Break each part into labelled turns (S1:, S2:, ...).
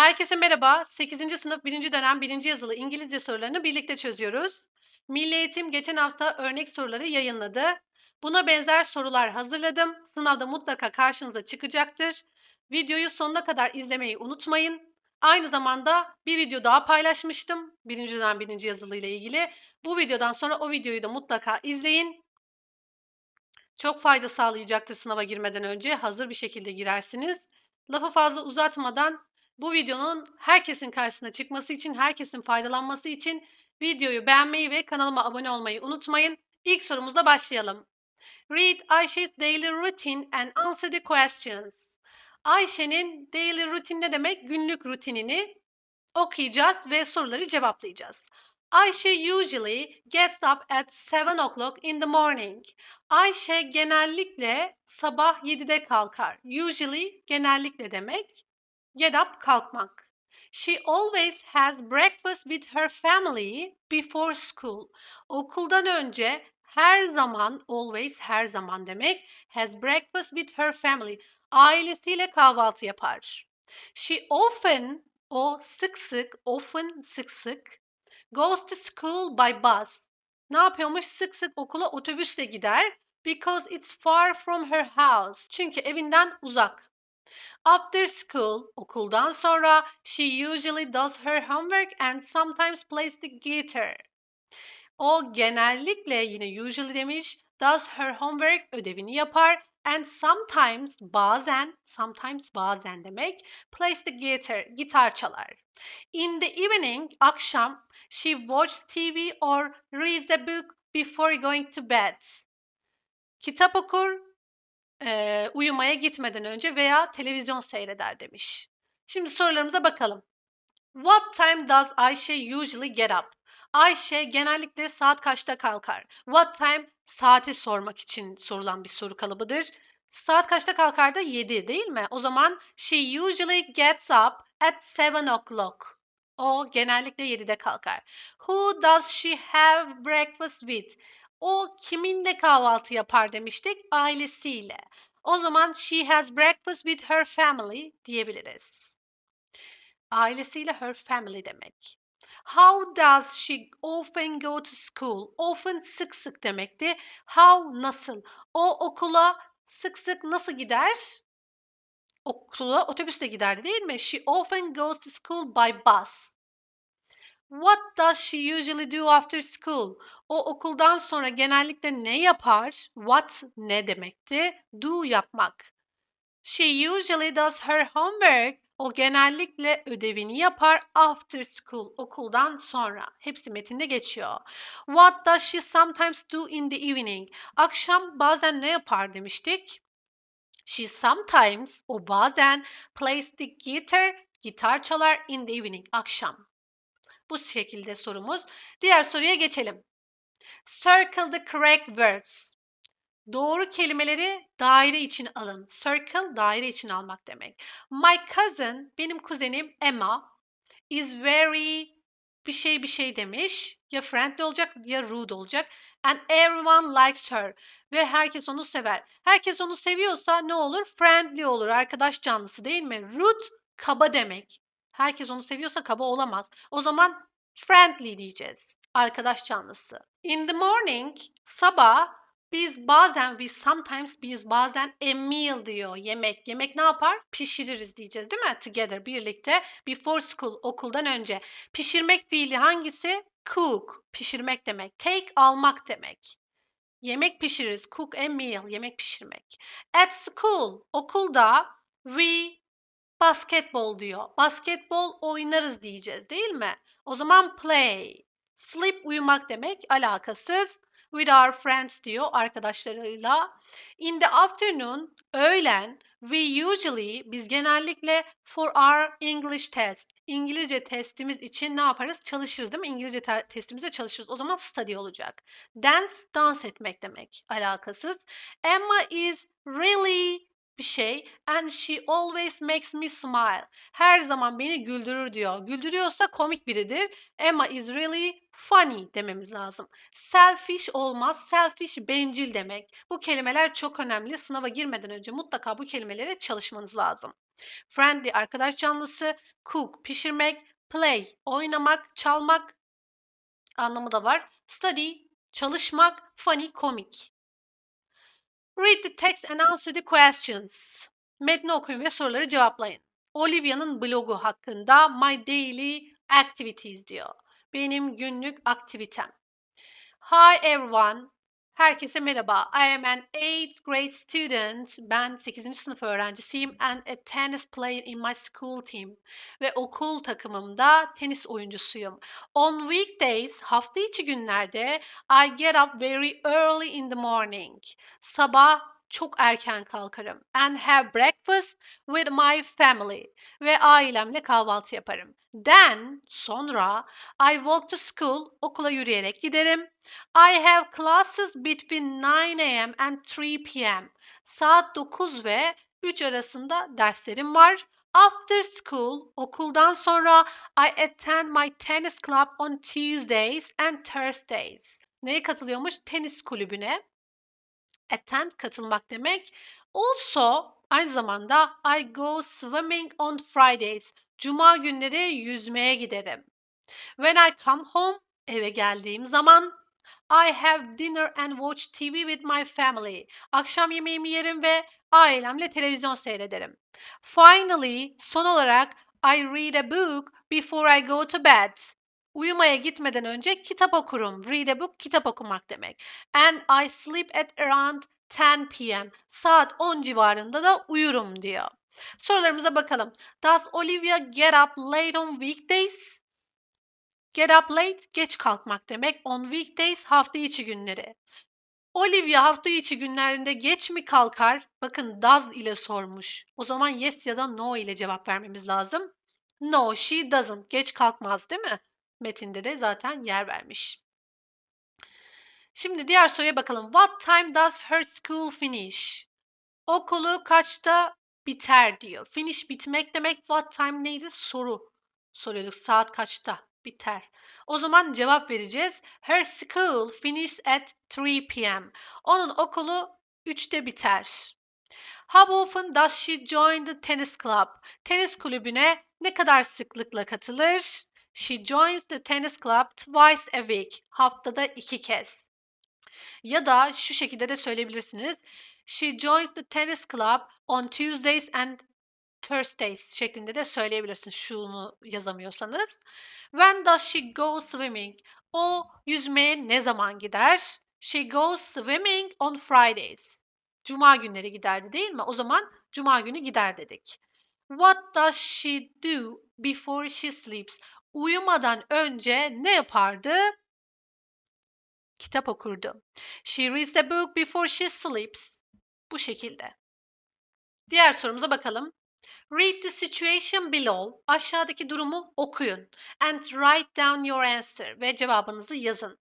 S1: Herkese merhaba. 8. sınıf 1. dönem 1. yazılı İngilizce sorularını birlikte çözüyoruz. Milli Eğitim geçen hafta örnek soruları yayınladı. Buna benzer sorular hazırladım. Sınavda mutlaka karşınıza çıkacaktır. Videoyu sonuna kadar izlemeyi unutmayın. Aynı zamanda bir video daha paylaşmıştım. 1. dönem 1. yazılı ile ilgili. Bu videodan sonra o videoyu da mutlaka izleyin. Çok fayda sağlayacaktır sınava girmeden önce. Hazır bir şekilde girersiniz. Lafı fazla uzatmadan bu videonun herkesin karşısına çıkması için, herkesin faydalanması için videoyu beğenmeyi ve kanalıma abone olmayı unutmayın. İlk sorumuzla başlayalım. Read Ayşe's daily routine and answer the questions. Ayşe'nin daily routine ne demek? Günlük rutinini okuyacağız ve soruları cevaplayacağız. Ayşe usually gets up at 7 o'clock in the morning. Ayşe genellikle sabah 7'de kalkar. Usually genellikle demek. Get up kalkmak. She always has breakfast with her family before school. Okuldan önce her zaman, always her zaman demek, has breakfast with her family. Ailesiyle kahvaltı yapar. She often, o sık sık, often sık sık, goes to school by bus. Ne yapıyormuş? Sık sık okula otobüsle gider. Because it's far from her house. Çünkü evinden uzak. After school, okuldan sonra, she usually does her homework and sometimes plays the guitar. O genellikle yine usually demiş, does her homework ödevini yapar and sometimes bazen, sometimes bazen demek, plays the guitar, gitar çalar. In the evening, akşam, she watches TV or reads a book before going to bed. Kitap okur, eee, uyumaya gitmeden önce veya televizyon seyreder demiş. Şimdi sorularımıza bakalım. What time does Ayşe usually get up? Ayşe genellikle saat kaçta kalkar? What time saati sormak için sorulan bir soru kalıbıdır. Saat kaçta kalkar da 7 değil mi? O zaman she usually gets up at 7 o'clock. O genellikle 7'de kalkar. Who does she have breakfast with? O kiminle kahvaltı yapar demiştik? Ailesiyle. O zaman she has breakfast with her family diyebiliriz. Ailesiyle her family demek. How does she often go to school? Often sık sık demekti. How nasıl? O okula sık sık nasıl gider? Okula otobüsle giderdi değil mi? She often goes to school by bus. What does she usually do after school? O okuldan sonra genellikle ne yapar? What ne demekti? Do yapmak. She usually does her homework. O genellikle ödevini yapar after school, okuldan sonra. Hepsi metinde geçiyor. What does she sometimes do in the evening? Akşam bazen ne yapar demiştik? She sometimes, o bazen, plays the guitar, gitar çalar in the evening, akşam. Bu şekilde sorumuz. Diğer soruya geçelim. Circle the correct words. Doğru kelimeleri daire için alın. Circle daire için almak demek. My cousin, benim kuzenim Emma is very bir şey bir şey demiş. Ya friendly olacak ya rude olacak. And everyone likes her. Ve herkes onu sever. Herkes onu seviyorsa ne olur? Friendly olur. Arkadaş canlısı değil mi? Rude kaba demek. Herkes onu seviyorsa kaba olamaz. O zaman friendly diyeceğiz. Arkadaş canlısı. In the morning, sabah biz bazen, we sometimes, biz bazen a meal diyor. Yemek. Yemek ne yapar? Pişiririz diyeceğiz değil mi? Together, birlikte. Before school, okuldan önce. Pişirmek fiili hangisi? Cook. Pişirmek demek. Take, almak demek. Yemek pişiririz. Cook a meal. Yemek pişirmek. At school, okulda we basketball diyor. Basketbol oynarız diyeceğiz değil mi? O zaman play. Sleep uyumak demek alakasız. With our friends diyor arkadaşlarıyla. In the afternoon öğlen we usually biz genellikle for our English test İngilizce testimiz için ne yaparız? Çalışırız değil mi? İngilizce te- testimizde çalışırız. O zaman study olacak. Dance dans etmek demek alakasız. Emma is really bir şey. And she always makes me smile. Her zaman beni güldürür diyor. Güldürüyorsa komik biridir. Emma is really funny dememiz lazım. Selfish olmaz. Selfish bencil demek. Bu kelimeler çok önemli. Sınava girmeden önce mutlaka bu kelimelere çalışmanız lazım. Friendly arkadaş canlısı, cook pişirmek, play oynamak, çalmak anlamı da var. Study çalışmak, funny komik. Read the text and answer the questions. Metni okuyun ve soruları cevaplayın. Olivia'nın blogu hakkında My Daily Activities diyor. Benim günlük aktivitem. Hi everyone. Herkese merhaba. I am an 8th grade student. Ben 8. sınıf öğrencisiyim and a tennis player in my school team. Ve okul takımımda tenis oyuncusuyum. On weekdays, hafta içi günlerde I get up very early in the morning. Sabah çok erken kalkarım. And have breakfast with my family. Ve ailemle kahvaltı yaparım. Then, sonra I walk to school, okula yürüyerek giderim. I have classes between 9 a.m. and 3 p.m. Saat 9 ve 3 arasında derslerim var. After school, okuldan sonra I attend my tennis club on Tuesdays and Thursdays. Neye katılıyormuş? Tenis kulübüne. Attend katılmak demek. Also aynı zamanda I go swimming on Fridays. Cuma günleri yüzmeye giderim. When I come home, eve geldiğim zaman I have dinner and watch TV with my family. Akşam yemeğimi yerim ve ailemle televizyon seyrederim. Finally, son olarak I read a book before I go to bed. Uyumaya gitmeden önce kitap okurum. Read a book kitap okumak demek. And I sleep at around 10 p.m. Saat 10 civarında da uyurum diyor. Sorularımıza bakalım. Does Olivia get up late on weekdays? Get up late geç kalkmak demek. On weekdays hafta içi günleri. Olivia hafta içi günlerinde geç mi kalkar? Bakın does ile sormuş. O zaman yes ya da no ile cevap vermemiz lazım. No, she doesn't. Geç kalkmaz değil mi? Metinde de zaten yer vermiş. Şimdi diğer soruya bakalım. What time does her school finish? Okulu kaçta biter diyor. Finish bitmek demek. What time neydi? Soru soruyorduk. Saat kaçta biter? O zaman cevap vereceğiz. Her school finishes at 3 p.m. Onun okulu 3'te biter. How often does she join the tennis club? Tenis kulübüne ne kadar sıklıkla katılır? She joins the tennis club twice a week. Haftada iki kez. Ya da şu şekilde de söyleyebilirsiniz. She joins the tennis club on Tuesdays and Thursdays şeklinde de söyleyebilirsiniz şunu yazamıyorsanız. When does she go swimming? O yüzmeye ne zaman gider? She goes swimming on Fridays. Cuma günleri giderdi değil mi? O zaman cuma günü gider dedik. What does she do before she sleeps? Uyumadan önce ne yapardı? Kitap okurdu. She reads a book before she sleeps. Bu şekilde. Diğer sorumuza bakalım. Read the situation below. Aşağıdaki durumu okuyun. And write down your answer. Ve cevabınızı yazın.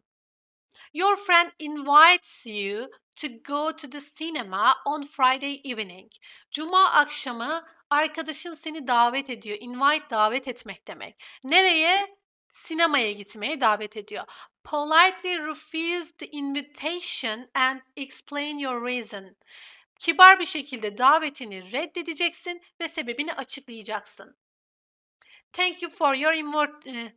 S1: Your friend invites you to go to the cinema on Friday evening. Cuma akşamı arkadaşın seni davet ediyor. Invite davet etmek demek. Nereye? Sinemaya gitmeye davet ediyor. Politely refuse the invitation and explain your reason. Kibar bir şekilde davetini reddedeceksin ve sebebini açıklayacaksın. Thank you for your invite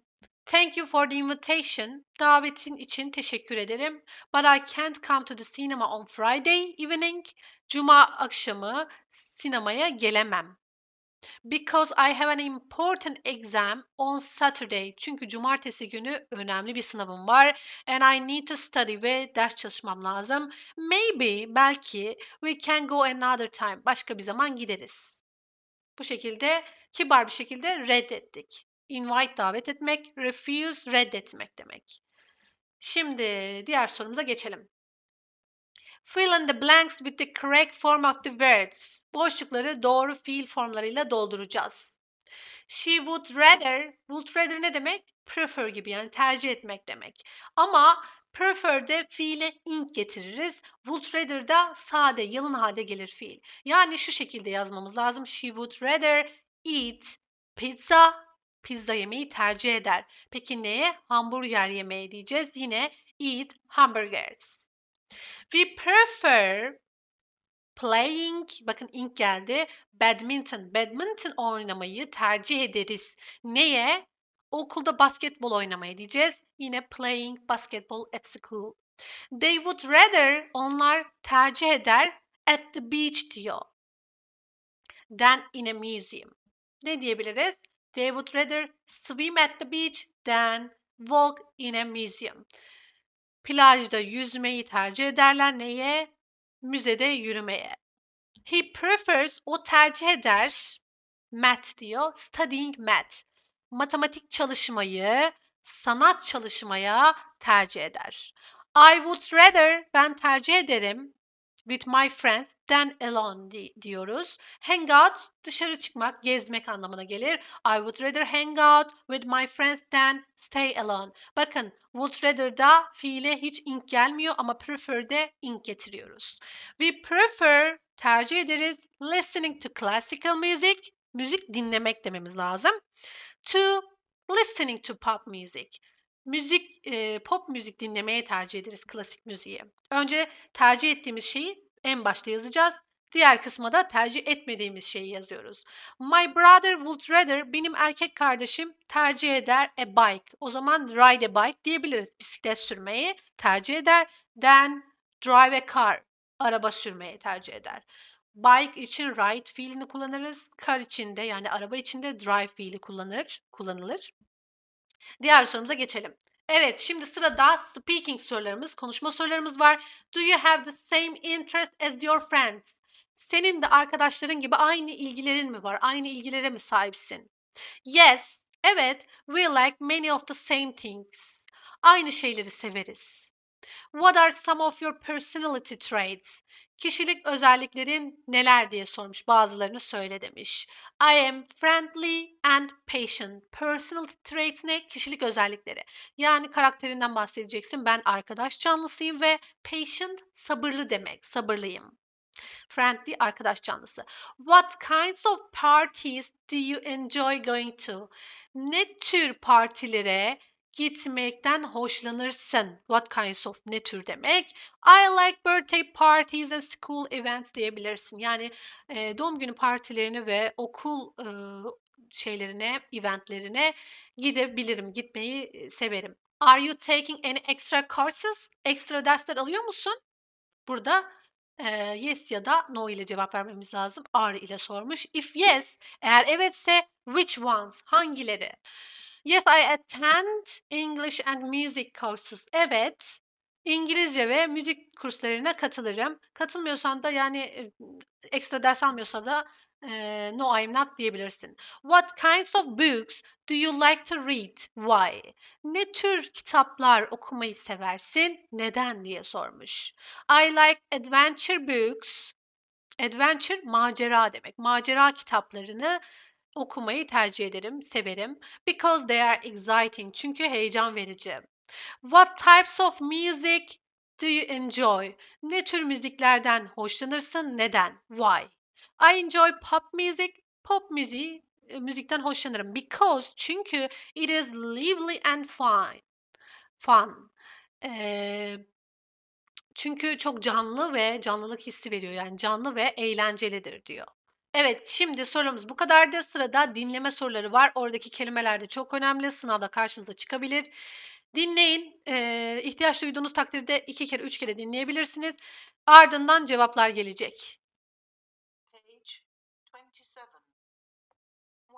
S1: Thank you for the invitation. Davetin için teşekkür ederim. But I can't come to the cinema on Friday evening. Cuma akşamı sinemaya gelemem. Because I have an important exam on Saturday. Çünkü cumartesi günü önemli bir sınavım var. And I need to study ve ders çalışmam lazım. Maybe, belki we can go another time. Başka bir zaman gideriz. Bu şekilde kibar bir şekilde reddettik. Invite davet etmek, refuse reddetmek demek. Şimdi diğer sorumuza geçelim. Fill in the blanks with the correct form of the words. Boşlukları doğru fiil formlarıyla dolduracağız. She would rather, would rather ne demek? Prefer gibi yani tercih etmek demek. Ama Prefer'de fiile ink getiririz. Would rather'da sade, yalın halde gelir fiil. Yani şu şekilde yazmamız lazım. She would rather eat pizza. Pizza yemeği tercih eder. Peki neye? Hamburger yemeği diyeceğiz. Yine eat hamburgers. We prefer playing, bakın ink geldi. Badminton, badminton oynamayı tercih ederiz. Neye? Okulda basketbol oynamayı diyeceğiz. Yine playing basketball at school. They would rather, onlar tercih eder at the beach diyor. Than in a museum. Ne diyebiliriz? They would rather swim at the beach than walk in a museum. Plajda yüzmeyi tercih ederler neye? Müzede yürümeye. He prefers, o tercih eder, math diyor, studying math. Matematik çalışmayı, sanat çalışmaya tercih eder. I would rather, ben tercih ederim, with my friends than alone di- diyoruz. Hang out dışarı çıkmak, gezmek anlamına gelir. I would rather hang out with my friends than stay alone. Bakın would rather'da fiile hiç ink gelmiyor ama prefer'de ink getiriyoruz. We prefer tercih ederiz listening to classical music. Müzik dinlemek dememiz lazım. To listening to pop music. Müzik, e, pop müzik dinlemeye tercih ederiz klasik müziği. Önce tercih ettiğimiz şeyi en başta yazacağız. Diğer kısma da tercih etmediğimiz şeyi yazıyoruz. My brother would rather, benim erkek kardeşim tercih eder a bike. O zaman ride a bike diyebiliriz. Bisiklet sürmeyi tercih eder. Than drive a car. Araba sürmeyi tercih eder. Bike için ride fiilini kullanırız. Car için de yani araba için de drive fiili kullanır, kullanılır. Diğer sorumuza geçelim. Evet, şimdi sırada speaking sorularımız, konuşma sorularımız var. Do you have the same interest as your friends? Senin de arkadaşların gibi aynı ilgilerin mi var? Aynı ilgilere mi sahipsin? Yes, evet. We like many of the same things. Aynı şeyleri severiz. What are some of your personality traits? Kişilik özelliklerin neler diye sormuş. Bazılarını söyle demiş. I am friendly and patient. Personality traits ne? Kişilik özellikleri. Yani karakterinden bahsedeceksin. Ben arkadaş canlısıyım ve patient sabırlı demek. Sabırlıyım. Friendly arkadaş canlısı. What kinds of parties do you enjoy going to? Ne tür partilere gitmekten hoşlanırsın? What kinds of ne tür demek? I like birthday parties and school events diyebilirsin. Yani e, doğum günü partilerine ve okul e, şeylerine, eventlerine gidebilirim, gitmeyi e, severim. Are you taking any extra courses? Ekstra dersler alıyor musun? Burada e, yes ya da no ile cevap vermemiz lazım. Are ile sormuş. If yes, eğer evetse which ones? Hangileri? Yes, I attend English and music courses. Evet, İngilizce ve müzik kurslarına katılırım. Katılmıyorsan da yani ekstra ders almıyorsa da e, no I'm not diyebilirsin. What kinds of books do you like to read? Why? Ne tür kitaplar okumayı seversin? Neden diye sormuş. I like adventure books. Adventure macera demek. Macera kitaplarını okumayı tercih ederim, severim. Because they are exciting. Çünkü heyecan verici. What types of music do you enjoy? Ne tür müziklerden hoşlanırsın? Neden? Why? I enjoy pop music. Pop müziği, e, müzikten hoşlanırım. Because, çünkü it is lively and fun. Fun. Ee, çünkü çok canlı ve canlılık hissi veriyor. Yani canlı ve eğlencelidir diyor. Evet, şimdi sorumuz bu kadardı. Sırada dinleme soruları var. Oradaki kelimeler de çok önemli. Sınavda karşınıza çıkabilir. Dinleyin. Eee, ihtiyaç duyduğunuz takdirde 2 kere, 3 kere dinleyebilirsiniz. Ardından cevaplar gelecek.
S2: Page 27. 1.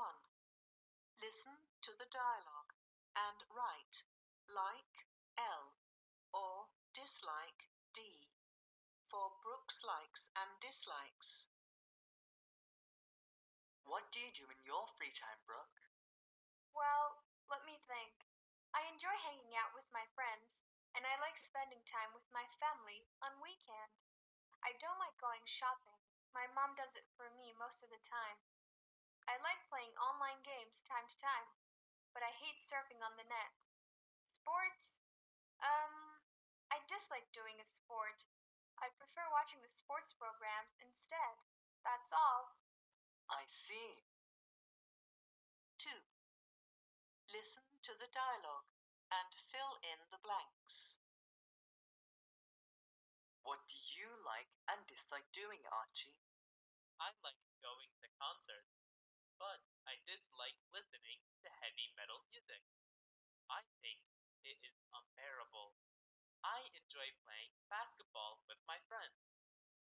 S2: Listen to the dialogue and write like L or dislike D for Brooks likes and dislikes.
S3: What do you do in your free time, Brooke?
S4: Well, let me think. I enjoy hanging out with my friends, and I like spending time with my family on weekend. I don't like going shopping. My mom does it for me most of the time. I like playing online games time to time, but I hate surfing on the net. Sports? Um, I dislike doing a sport. I prefer watching the sports programs instead. That's all.
S3: I see.
S2: 2. Listen to the dialogue and fill in the blanks.
S3: What do you like and dislike doing, Archie?
S5: I like going to concerts, but I dislike listening to heavy metal music. I think it is unbearable. I enjoy playing basketball with my friends,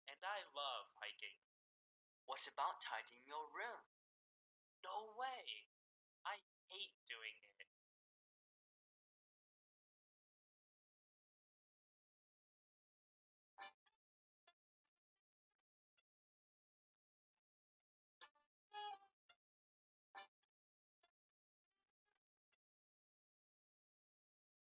S5: and I love hiking.
S3: What about tidying your room?
S5: No way! I hate doing it.